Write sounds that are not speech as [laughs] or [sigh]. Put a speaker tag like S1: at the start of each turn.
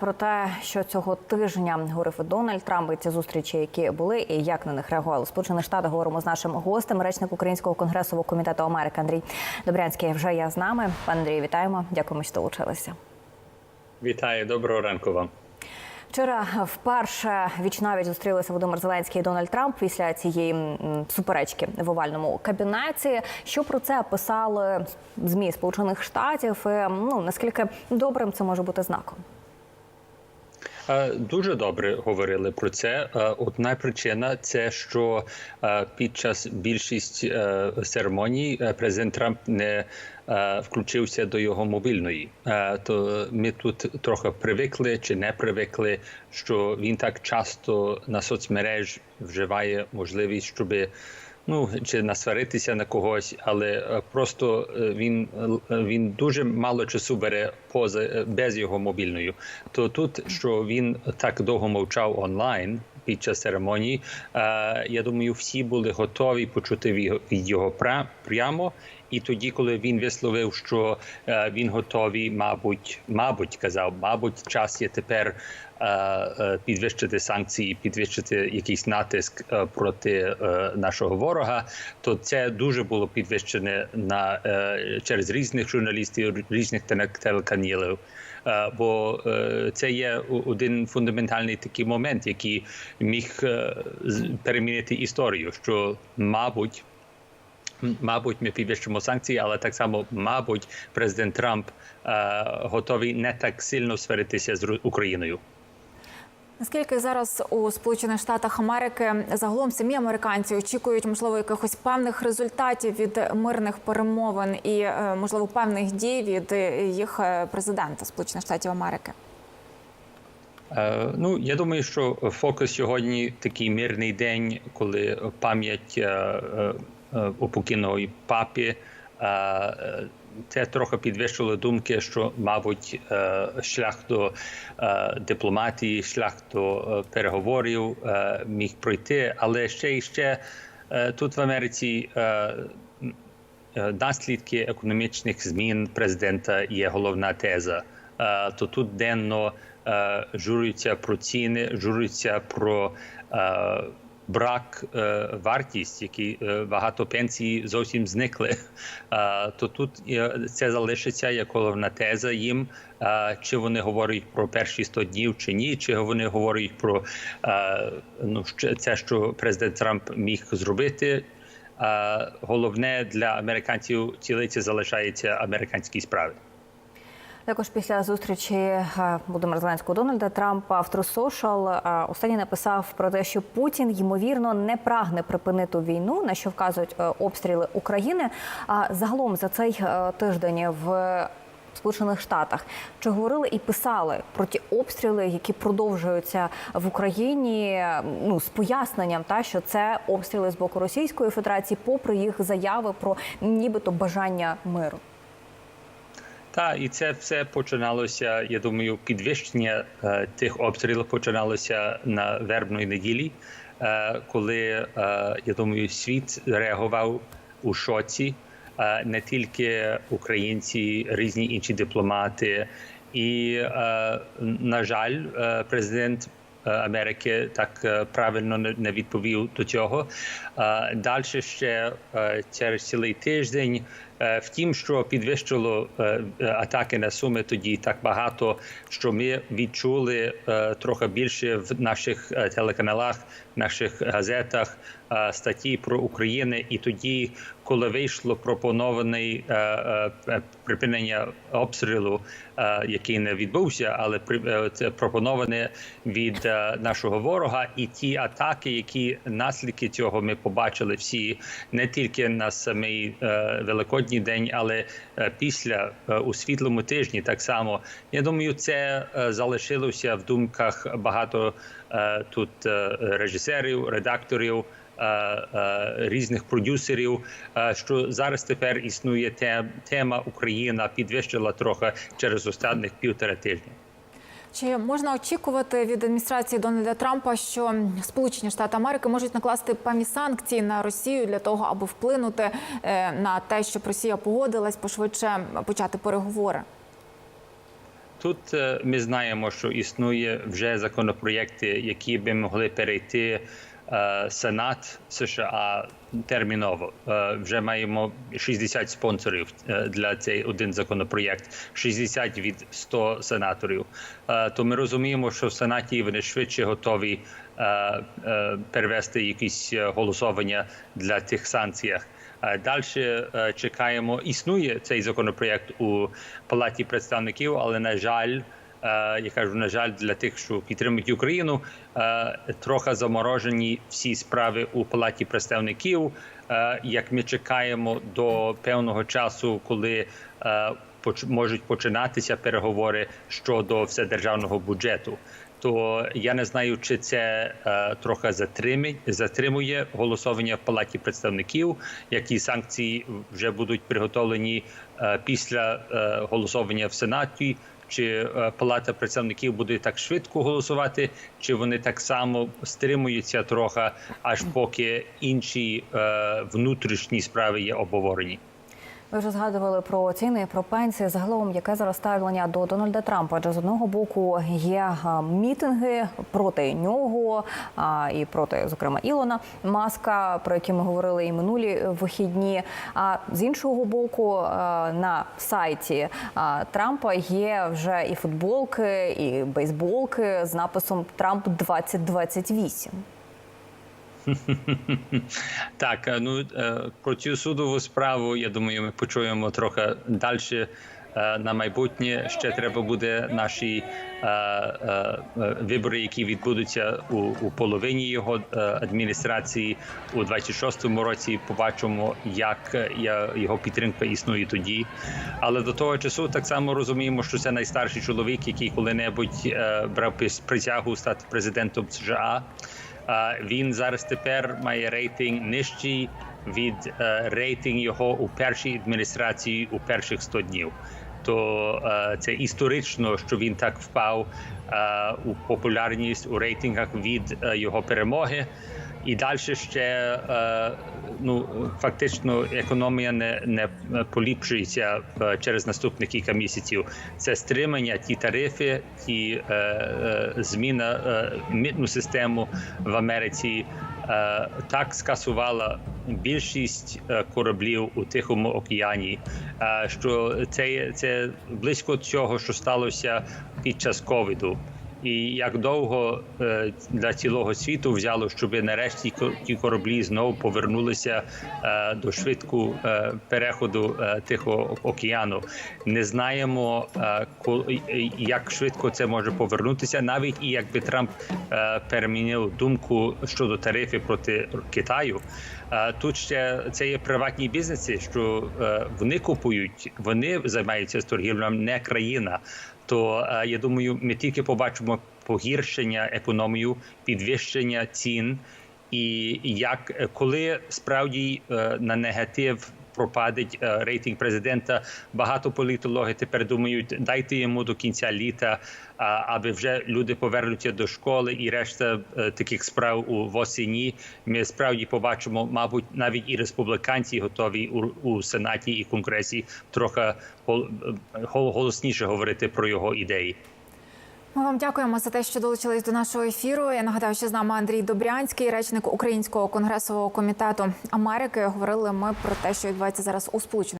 S1: Про те, що цього тижня говорив Дональд Трамп і ці зустрічі, які були, і як на них реагували Сполучені Штати, говоримо з нашим гостем, речник Українського конгресового комітету Америки Андрій Добрянський. Вже я з нами. Пане Андрію, вітаємо. Дякуємо, що долучилися.
S2: Вітаю, доброго ранку вам.
S1: Вчора вперше віч навіть зустрілися Володимир Зеленський і Дональд Трамп після цієї суперечки в овальному кабінеті. Що про це писали змі Сполучених Штатів? І, ну наскільки добрим це може бути знаком?
S2: Е, Дуже добре говорили про це. Е, Одна причина це що е, під час більшість церемоній президент Трамп не включився до його мобільної. То ми тут трохи привикли чи не привикли, що він так часто на соцмереж вживає можливість, щоби. Ну чи насваритися на когось, але е, просто е, він е, він дуже мало часу бере поза без його мобільною. То тут, що він так довго мовчав онлайн під час церемонії, я думаю, всі були готові почути його- прямо. І тоді, коли він висловив, що він готовий, мабуть, мабуть, казав, мабуть, час є тепер підвищити санкції, підвищити якийсь натиск е, проти е, нашого ворога, то це дуже було підвищене на е, через різних журналістів, різних теле- телеканалів. Бо це є один фундаментальний такий момент, який міг перемінити історію, що мабуть. Мабуть, ми підвищимо санкції, але так само, мабуть, президент Трамп е, готовий не так сильно сваритися з Україною.
S3: Наскільки зараз у Сполучених Штатах Америки загалом самі американці очікують можливо якихось певних результатів від мирних перемовин і е, можливо певних дій від е, їх е, президента Сполучених Штатів Америки?
S2: Ну, я думаю, що фокус сьогодні такий мирний день, коли пам'ять у покійного папі. Це трохи підвищило думки, що, мабуть, е, шлях до е, дипломатії, шлях до е, переговорів міг пройти, але ще і ще тут в Америці наслідки економічних змін президента є головна теза. То тут денно журються про ціни, журються про брак е, вартість, які е, багато пенсій зовсім зникли. [laughs] То тут е, це залишиться як головна теза їм. Чи вони говорять про перші 100 днів чи ні, чи вони говорять про ну, це, що президент Трамп міг зробити, головне для американців цілиці залишається американські справи.
S1: Також після зустрічі е, Володимира Зеленського Дональда Трампа в True Social е, останній написав про те, що Путін ймовірно не прагне припинити війну, на що вказують е, обстріли України. А загалом за цей тиждень в Сполучених Штатах чи говорили і писали про ті обстріли, які продовжуються в Україні, ну з поясненням, та що це обстріли з боку Російської Федерації, попри їх заяви про нібито бажання миру.
S2: Та і це все починалося. Я думаю, підвищення е, тих обстрілів починалося на вербної неділі, е, коли е, я думаю, світ реагував у шоці. Е, не тільки українці, різні інші дипломати, і е, на жаль, е, президент. е, Америки так е, правильно не- відповів до цього. Е, Далі ще через цілий тиждень. Е, Втім, що підвищило е, е, атаки на суми тоді так багато, що ми відчули трохи більше в наших телеканалах, наших газетах статті про Україну. І тоді, коли вийшло пропонований припинення обстрілу, який не відбувся, але пропоноване від нашого ворога, і ті атаки, які наслідки цього ми побачили всі не тільки на самий е, великодній день, але е, після е, у світлому тижні. Так само я думаю, це е, залишилося в думках багато тут режисерів, редакторів. Різних продюсерів, що зараз тепер існує тема Україна підвищила трохи через останніх півтора тижня.
S3: Чи можна очікувати від адміністрації Дональда Трампа, що Сполучені Штати Америки можуть накласти певні санкції на Росію для того, аби вплинути е, на те, щоб Росія погодилась пошвидше почати переговори?
S2: Тут е, ми знаємо, що існує вже законопроєкти, які би могли перейти Сенат США терміново. Е, Вже маємо 60 спонсорів е, для цей один законопроєкт, 60 від 100 сенаторів. Е, То ми розуміємо, що в Сенаті вони швидше готові е, е, перевести якісь е, голосування для тих санкціях. Далі чекаємо. Існує цей законопроєкт у палаті представників, але на жаль, е, я кажу, на жаль, для тих, що підтримують Україну, е, трохи заморожені всі справи у палаті представників. Е, Як ми чекаємо до певного часу, коли е, можуть починатися переговори щодо вседержавного бюджету. То я не знаю, чи це е, трохи затримі, затримує голосування в палаті представників, які санкції вже будуть приготовлені е, після е, голосування в сенаті. Чи е, палата представників буде так швидко голосувати, чи вони так само стримуються трохи, аж поки інші е, внутрішні справи є обговорені.
S1: Ви вже згадували про ціни, про пенсії. Загалом, яке зараз ставлення до Дональда Трампа? Адже з одного боку є мітинги проти нього і проти, зокрема, Ілона Маска, про які ми говорили і минулі вихідні. А з іншого боку, на сайті Трампа є вже і футболки, і бейсболки з написом Трамп 2028 [laughs]
S2: Так, е, ну е, про цю судову справу, я думаю, ми почуємо трохи далі. Е, На майбутнє ще треба буде наші е, е, вибори, які відбудуться у, у половині його адміністрації у 26-му році. Побачимо, як його підтримка існує тоді. Але до того часу так само розуміємо, що це найстарший чоловік, який коли-небудь брав присягу стати президентом США. Він зараз тепер має рейтинг нижчий від е, рейтинг його у першій адміністрації у перших 100 днів. То е, це історично, що він так впав е, у популярність у рейтингах від його перемоги. І далі ще е, ну фактично економія не, не поліпшується е, через наступні кілька місяців. Це стримання, ті тарифи, ті е, зміна митну систему в Америці. Так скасувала більшість кораблів у Тихому океані, що це, це близько цього, що сталося під час ковіду. І як довго е, для цілого світу взяло, щоб нарешті ті кораблі знову повернулися е, до швидку е, переходу Тихого океану. Не знаємо, як швидко це може повернутися, навіть і якби Трамп перемінив думку щодо тарифів проти Китаю. Тут ще це є приватні бізнеси, що вони купують, вони займаються торгівлею, не країна. То е, я думаю, ми тільки побачимо погіршення економію, підвищення цін, і як е, коли справді е, на негатив пропадить е, рейтинг президента, багато політологів тепер думають, дайте йому до кінця літа, аби вже люди повернуться до школи і решта е, таких справ у восені. Ми справді побачимо, мабуть, навіть і республіканці готові у, у сенаті і конгресі трохи е, голосніше говорити про його ідеї.
S3: Ми вам дякуємо за те, що долучились до нашого ефіру. Я нагадаю, що з нами Андрій Добрянський, речник Українського конгресового комітету Америки. Говорили ми про те, що відбувається зараз у Сполучених.